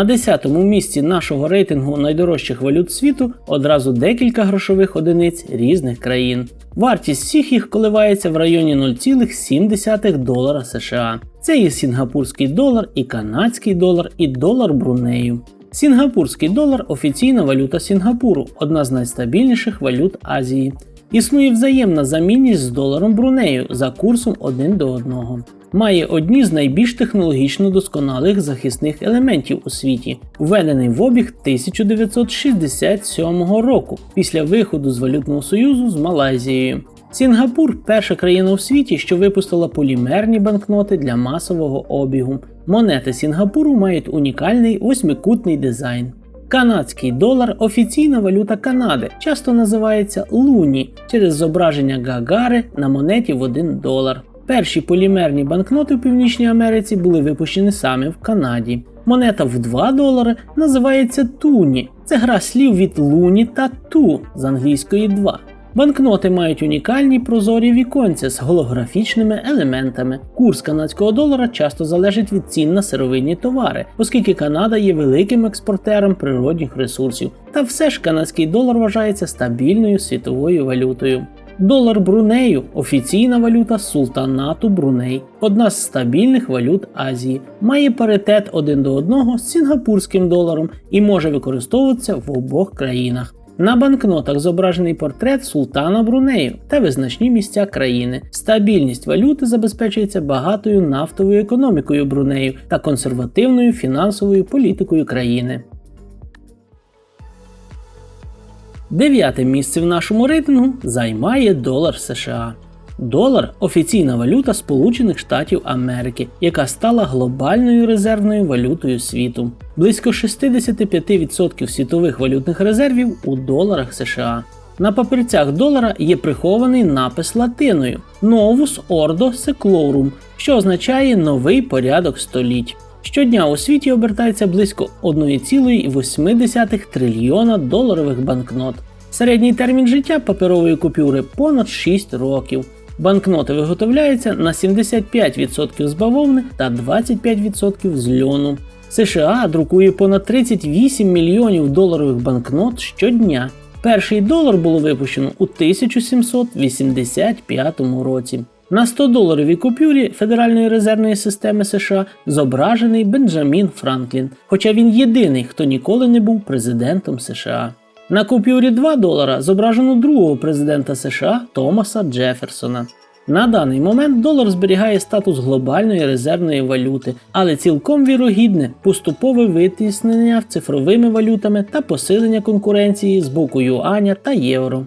На 10-му місці нашого рейтингу найдорожчих валют світу одразу декілька грошових одиниць різних країн. Вартість всіх їх коливається в районі 0,7 долара США. Це і сінгапурський долар, і канадський долар, і долар Брунею. Сінгапурський долар офіційна валюта Сінгапуру, одна з найстабільніших валют Азії. Існує взаємна замінність з доларом Брунею за курсом 1 до 1. Має одні з найбільш технологічно досконалих захисних елементів у світі, введений в обіг 1967 року після виходу з валютного союзу з Малайзією. Сінгапур перша країна у світі, що випустила полімерні банкноти для масового обігу. Монети Сінгапуру мають унікальний восьмикутний дизайн. Канадський долар офіційна валюта Канади, часто називається луні через зображення Гагари на монеті в 1 долар. Перші полімерні банкноти в Північній Америці були випущені саме в Канаді. Монета в 2 долари називається туні. Це гра слів від луні та ту з англійської 2. Банкноти мають унікальні прозорі віконця з голографічними елементами. Курс канадського долара часто залежить від цін на сировинні товари, оскільки Канада є великим експортером природних ресурсів. Та все ж канадський долар вважається стабільною світовою валютою. Долар Брунею офіційна валюта султанату Бруней, одна з стабільних валют Азії, має паритет один до одного з сінгапурським доларом і може використовуватися в обох країнах. На банкнотах зображений портрет султана Брунею та визначні місця країни. Стабільність валюти забезпечується багатою нафтовою економікою Брунею та консервативною фінансовою політикою країни. Дев'яте місце в нашому рейтингу займає долар США. Долар офіційна валюта Сполучених Штатів Америки, яка стала глобальною резервною валютою світу. Близько 65% світових валютних резервів у доларах США. На папірцях долара є прихований напис латиною Novus Ordo Seclorum, що означає новий порядок століть. Щодня у світі обертається близько 1,8 трильйона доларових банкнот. Середній термін життя паперової купюри понад 6 років. Банкноти виготовляються на 75% з бавовни та 25% з льону. США друкує понад 38 мільйонів доларових банкнот щодня. Перший долар було випущено у 1785 році. На 100-доларовій купюрі Федеральної резервної системи США зображений Бенджамін Франклін, хоча він єдиний, хто ніколи не був президентом США. На купюрі 2 долара зображено другого президента США Томаса Джеферсона. На даний момент долар зберігає статус глобальної резервної валюти, але цілком вірогідне поступове витіснення цифровими валютами та посилення конкуренції з боку юаня та євро.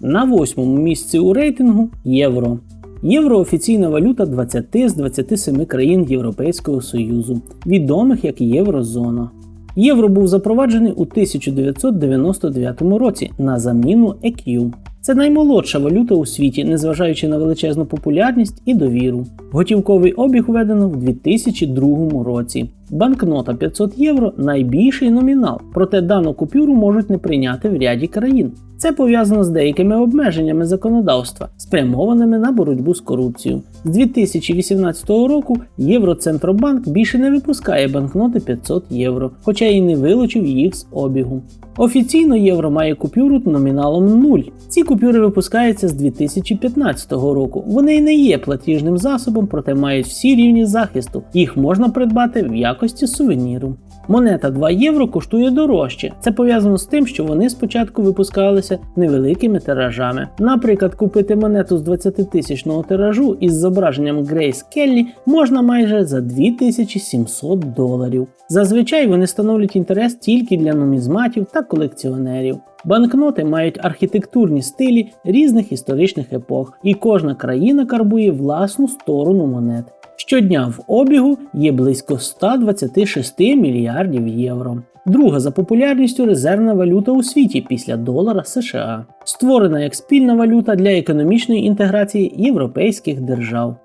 На восьмому місці у рейтингу євро. Євро офіційна валюта 20 з 27 країн Європейського Союзу, відомих як Єврозона. Євро був запроваджений у 1999 році на заміну EQ. Це наймолодша валюта у світі, незважаючи на величезну популярність і довіру. Готівковий обіг введено в 2002 році. Банкнота 500 євро найбільший номінал, проте дану купюру можуть не прийняти в ряді країн. Це пов'язано з деякими обмеженнями законодавства, спрямованими на боротьбу з корупцією. З 2018 року Євроцентробанк більше не випускає банкноти 500 євро, хоча і не вилучив їх з обігу. Офіційно євро має купюру номіналом 0. Ці купюри випускаються з 2015 року. Вони й не є платіжним засобом, проте мають всі рівні захисту. Їх можна придбати в якості сувеніру. Монета 2 євро коштує дорожче. Це пов'язано з тим, що вони спочатку випускалися невеликими тиражами. Наприклад, купити монету з 20-тисячного тиражу із зображенням Грейс Келлі можна майже за 2700 доларів. Зазвичай вони становлять інтерес тільки для нумізматів та колекціонерів. Банкноти мають архітектурні стилі різних історичних епох, і кожна країна карбує власну сторону монет. Щодня в обігу є близько 126 мільярдів євро. Друга за популярністю резервна валюта у світі після долара США, створена як спільна валюта для економічної інтеграції європейських держав.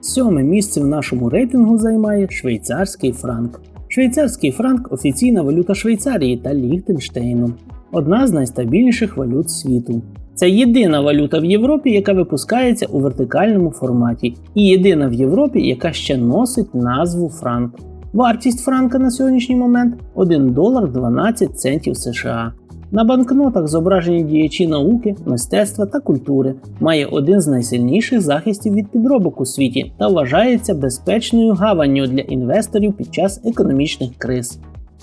Сьоме місце в нашому рейтингу займає швейцарський франк. Швейцарський франк офіційна валюта Швейцарії та Ліхтенштейну, одна з найстабільніших валют світу. Це єдина валюта в Європі, яка випускається у вертикальному форматі, і єдина в Європі, яка ще носить назву франк. Вартість франка на сьогоднішній момент 1 долар 12 центів США. На банкнотах зображені діячі науки, мистецтва та культури, має один з найсильніших захистів від підробок у світі та вважається безпечною гаванню для інвесторів під час економічних криз.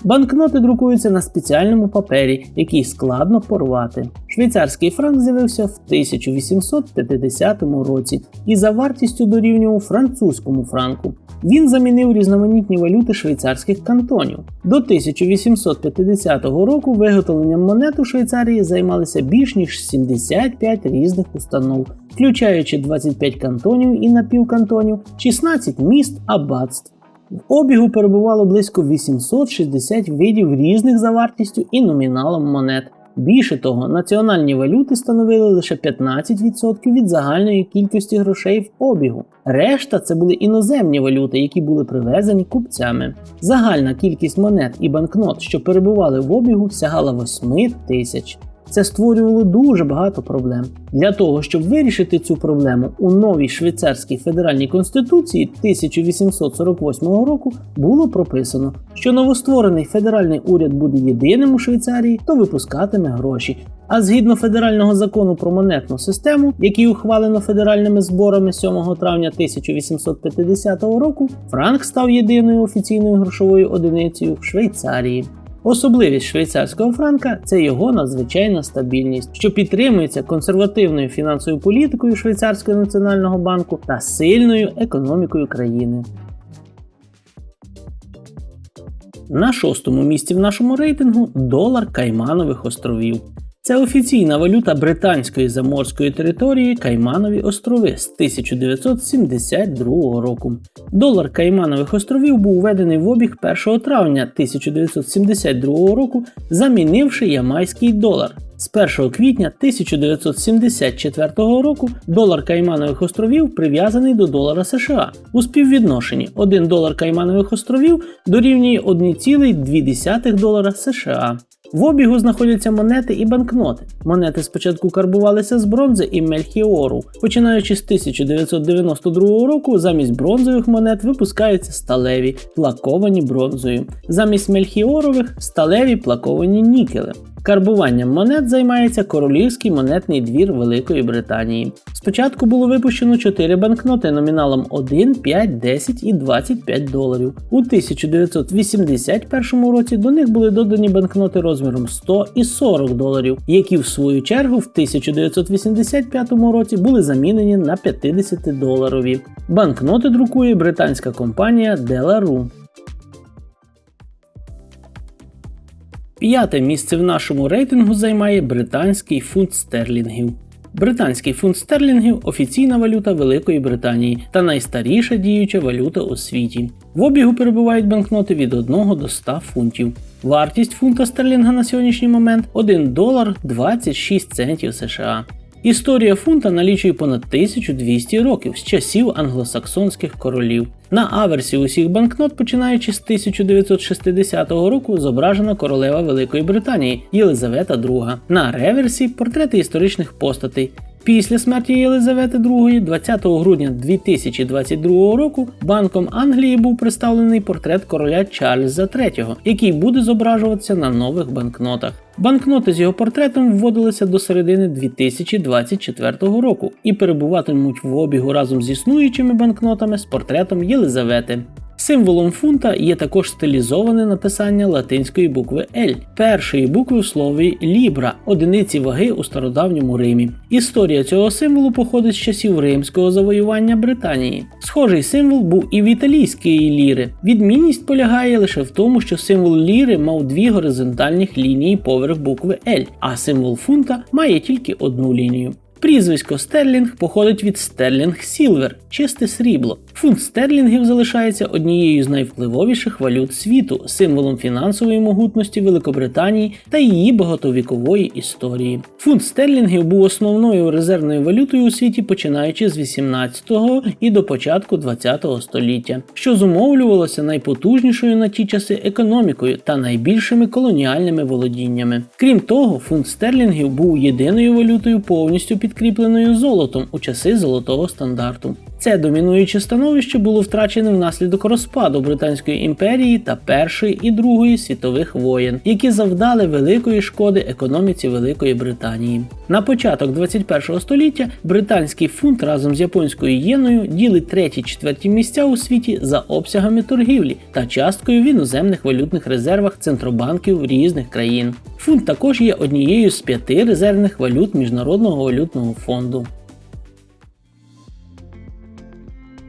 Банкноти друкуються на спеціальному папері, який складно порвати. Швейцарський франк з'явився в 1850 році і за вартістю дорівнював французькому франку. Він замінив різноманітні валюти швейцарських кантонів. До 1850 року виготовленням монет у Швейцарії займалися більш ніж 75 різних установ, включаючи 25 кантонів і напівкантонів, 16 міст аббатств. В обігу перебувало близько 860 видів різних за вартістю і номіналом монет. Більше того, національні валюти становили лише 15% від загальної кількості грошей в обігу. Решта це були іноземні валюти, які були привезені купцями. Загальна кількість монет і банкнот, що перебували в обігу, сягала 8 тисяч. Це створювало дуже багато проблем. Для того, щоб вирішити цю проблему, у новій швейцарській федеральній конституції 1848 року було прописано, що новостворений федеральний уряд буде єдиним у Швейцарії, то випускатиме гроші. А згідно федерального закону про монетну систему, який ухвалено федеральними зборами 7 травня 1850 року, франк став єдиною офіційною грошовою одиницею в Швейцарії. Особливість швейцарського франка це його надзвичайна стабільність, що підтримується консервативною фінансовою політикою Швейцарського національного банку та сильною економікою країни. На шостому місці в нашому рейтингу долар Кайманових островів. Це офіційна валюта британської заморської території Кайманові острови з 1972 року. Долар Кайманових островів був введений в обіг 1 травня 1972 року, замінивши ямайський долар. З 1 квітня 1974 року долар Кайманових островів прив'язаний до долара США у співвідношенні 1 долар Кайманових островів дорівнює 1,2 долара США. В обігу знаходяться монети і банкноти. Монети спочатку карбувалися з бронзи і мельхіору. Починаючи з 1992 року, замість бронзових монет випускаються сталеві, плаковані бронзою. Замість мельхіорових сталеві плаковані нікелем. Карбуванням монет займається Королівський монетний двір Великої Британії. Спочатку було випущено 4 банкноти номіналом 1, 5, 10 і 25 доларів. У 1981 році до них були додані банкноти розміром 100 і 40 доларів, які в свою чергу в 1985 році були замінені на 50 доларові. Банкноти друкує британська компанія Delaru. П'яте місце в нашому рейтингу займає британський фунт стерлінгів. Британський фунт стерлінгів офіційна валюта Великої Британії та найстаріша діюча валюта у світі. В обігу перебувають банкноти від 1 до 100 фунтів. Вартість фунта стерлінга на сьогоднішній момент 1 долар 26 центів США. Історія фунта налічує понад 1200 років з часів англосаксонських королів. На аверсі усіх банкнот, починаючи з 1960 року, зображена королева Великої Британії Єлизавета II. На реверсі портрети історичних постатей. Після смерті Єлизавети II 20 грудня 2022 року Банком Англії був представлений портрет короля Чарльза III, який буде зображуватися на нових банкнотах. Банкноти з його портретом вводилися до середини 2024 року і перебуватимуть в обігу разом з існуючими банкнотами з портретом Єлизавети. Символом фунта є також стилізоване написання латинської букви L, першої букви в слові Libra, одиниці ваги у стародавньому Римі. Історія цього символу походить з часів римського завоювання Британії. Схожий символ був і в італійської ліри. Відмінність полягає лише в тому, що символ ліри мав дві горизонтальних лінії поверх букви L, а символ фунта має тільки одну лінію. Прізвисько стерлінг походить від стерлінг сілвер, чисте срібло. Фунт стерлінгів залишається однією з найвпливовіших валют світу, символом фінансової могутності Великобританії та її багатовікової історії. Фунт стерлінгів був основною резервною валютою у світі починаючи з 18-го і до початку 20-го століття, що зумовлювалося найпотужнішою на ті часи економікою та найбільшими колоніальними володіннями. Крім того, фунт стерлінгів був єдиною валютою повністю підкріпленою золотом у часи золотого стандарту. Це домінуюче становище було втрачене внаслідок розпаду Британської імперії та Першої і Другої світових воєн, які завдали великої шкоди економіці Великої Британії. На початок 21 століття британський фунт разом з японською єною ділить треті-четверті місця у світі за обсягами торгівлі та часткою в іноземних валютних резервах центробанків різних країн. Фунт також є однією з п'яти резервних валют Міжнародного валютного фонду.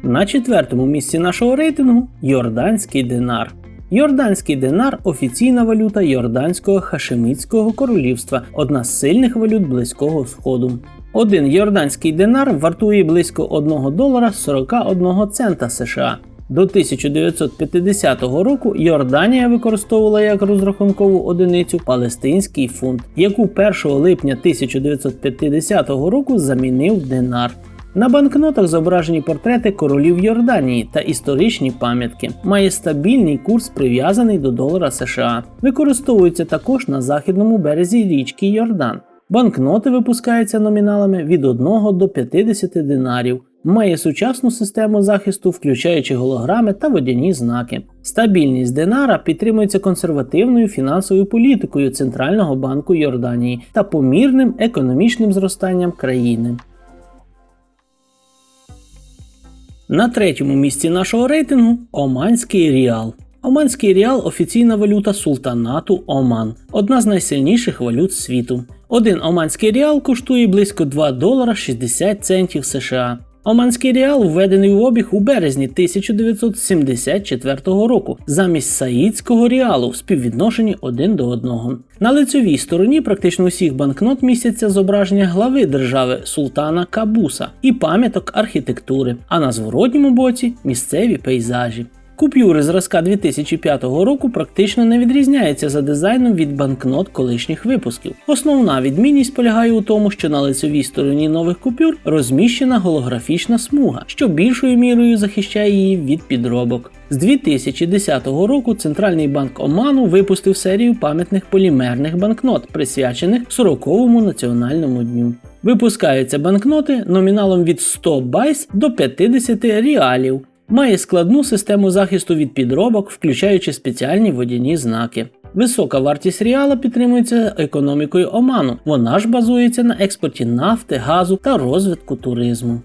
На четвертому місці нашого рейтингу Йорданський динар. Йорданський динар офіційна валюта Йорданського Хашемітського королівства, одна з сильних валют Близького Сходу. Один йорданський динар вартує близько 1 долара 41 цента США. До 1950 року Йорданія використовувала як розрахункову одиницю палестинський фунт, яку 1 липня 1950 року замінив динар. На банкнотах зображені портрети королів Йорданії та історичні пам'ятки. Має стабільний курс прив'язаний до долара США. Використовується також на західному березі річки Йордан. Банкноти випускаються номіналами від 1 до 50 динарів. Має сучасну систему захисту, включаючи голограми та водяні знаки. Стабільність динара підтримується консервативною фінансовою політикою Центрального банку Йорданії та помірним економічним зростанням країни. На третьому місці нашого рейтингу Оманський Ріал. Оманський Ріал офіційна валюта султанату Оман, одна з найсильніших валют світу. Один оманський ріал коштує близько 2 долара 60 центів США. Оманський реал введений в обіг у березні 1974 року замість саїдського ріалу в співвідношенні один до одного. На лицевій стороні практично усіх банкнот містяться зображення глави держави султана Кабуса і пам'яток архітектури, а на зворотньому боці місцеві пейзажі. Купюри зразка 2005 року практично не відрізняються за дизайном від банкнот колишніх випусків. Основна відмінність полягає у тому, що на лицевій стороні нових купюр розміщена голографічна смуга, що більшою мірою захищає її від підробок. З 2010 року Центральний банк Оману випустив серію пам'ятних полімерних банкнот, присвячених 40-му національному дню. Випускаються банкноти номіналом від 100 байс до 50 ріалів. Має складну систему захисту від підробок, включаючи спеціальні водяні знаки. Висока вартість ріала підтримується економікою Оману. Вона ж базується на експорті нафти, газу та розвитку туризму.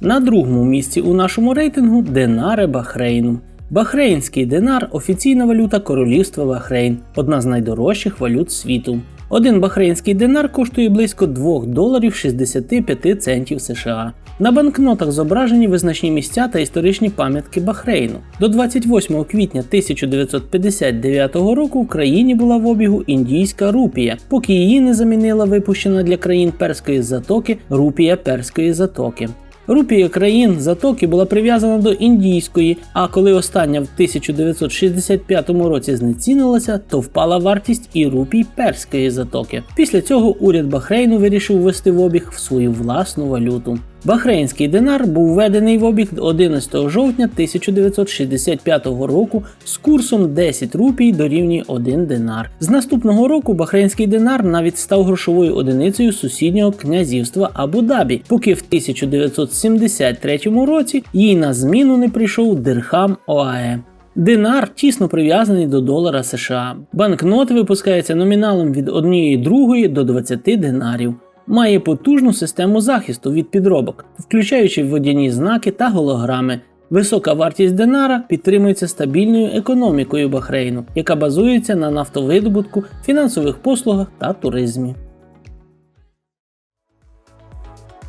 На другому місці у нашому рейтингу динари Бахрейну. Бахрейнський динар офіційна валюта Королівства Бахрейн, одна з найдорожчих валют світу. Один бахрейнський динар коштує близько 2 доларів 65 центів США. На банкнотах зображені визначні місця та історичні пам'ятки Бахрейну. До 28 квітня 1959 року в країні була в обігу індійська рупія, поки її не замінила випущена для країн Перської затоки рупія Перської затоки. Рупія країн Затоки була прив'язана до індійської, а коли остання в 1965 році знецінилася, то впала вартість і рупій Перської затоки. Після цього уряд Бахрейну вирішив ввести в обіг в свою власну валюту. Бахрейнський динар був введений в обіг 11 жовтня 1965 року з курсом 10 рупій дорівнює 1 динар. З наступного року бахрейнський динар навіть став грошовою одиницею сусіднього князівства Абу-Дабі, поки в 1973 році їй на зміну не прийшов дирхам ОАЕ. Динар тісно прив'язаний до долара США. Банкноти випускаються номіналом від 1 другої до 20 динарів має потужну систему захисту від підробок, включаючи водяні знаки та голограми. Висока вартість динара підтримується стабільною економікою Бахрейну, яка базується на нафтовидобутку, фінансових послугах та туризмі.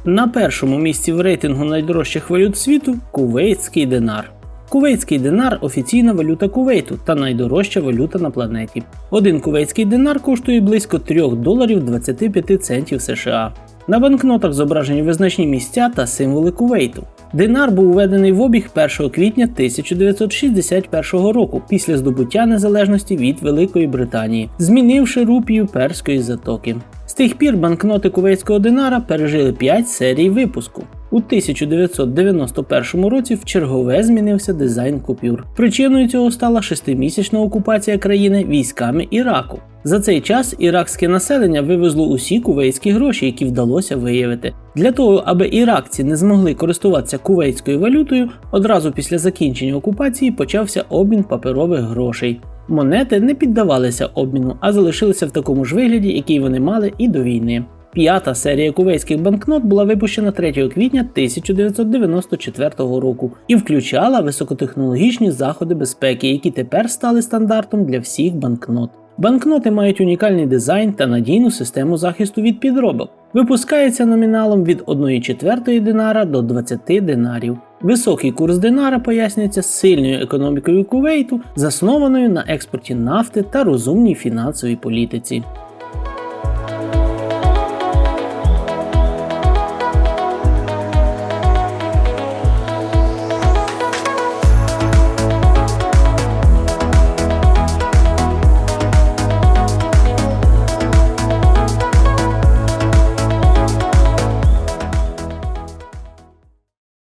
На першому місці в рейтингу найдорожчих валют світу кувейтський динар. Кувейтський динар офіційна валюта Кувейту та найдорожча валюта на планеті. Один кувейтський динар коштує близько 3 доларів 25 центів США. На банкнотах зображені визначні місця та символи Кувейту. Динар був введений в обіг 1 квітня 1961 року після здобуття незалежності від Великої Британії, змінивши рупію перської затоки. З тих пір банкноти кувейтського динара пережили 5 серій випуску. У 1991 році в чергове змінився дизайн купюр. Причиною цього стала шестимісячна окупація країни військами Іраку. За цей час іракське населення вивезло усі кувейтські гроші, які вдалося виявити. Для того, аби іракці не змогли користуватися кувейтською валютою, одразу після закінчення окупації почався обмін паперових грошей. Монети не піддавалися обміну, а залишилися в такому ж вигляді, який вони мали і до війни. П'ята серія кувейтських банкнот була випущена 3 квітня 1994 року і включала високотехнологічні заходи безпеки, які тепер стали стандартом для всіх банкнот. Банкноти мають унікальний дизайн та надійну систему захисту від підробок. Випускається номіналом від 1 четвертої динара до 20 динарів. Високий курс динара пояснюється сильною економікою Кувейту, заснованою на експорті нафти та розумній фінансовій політиці.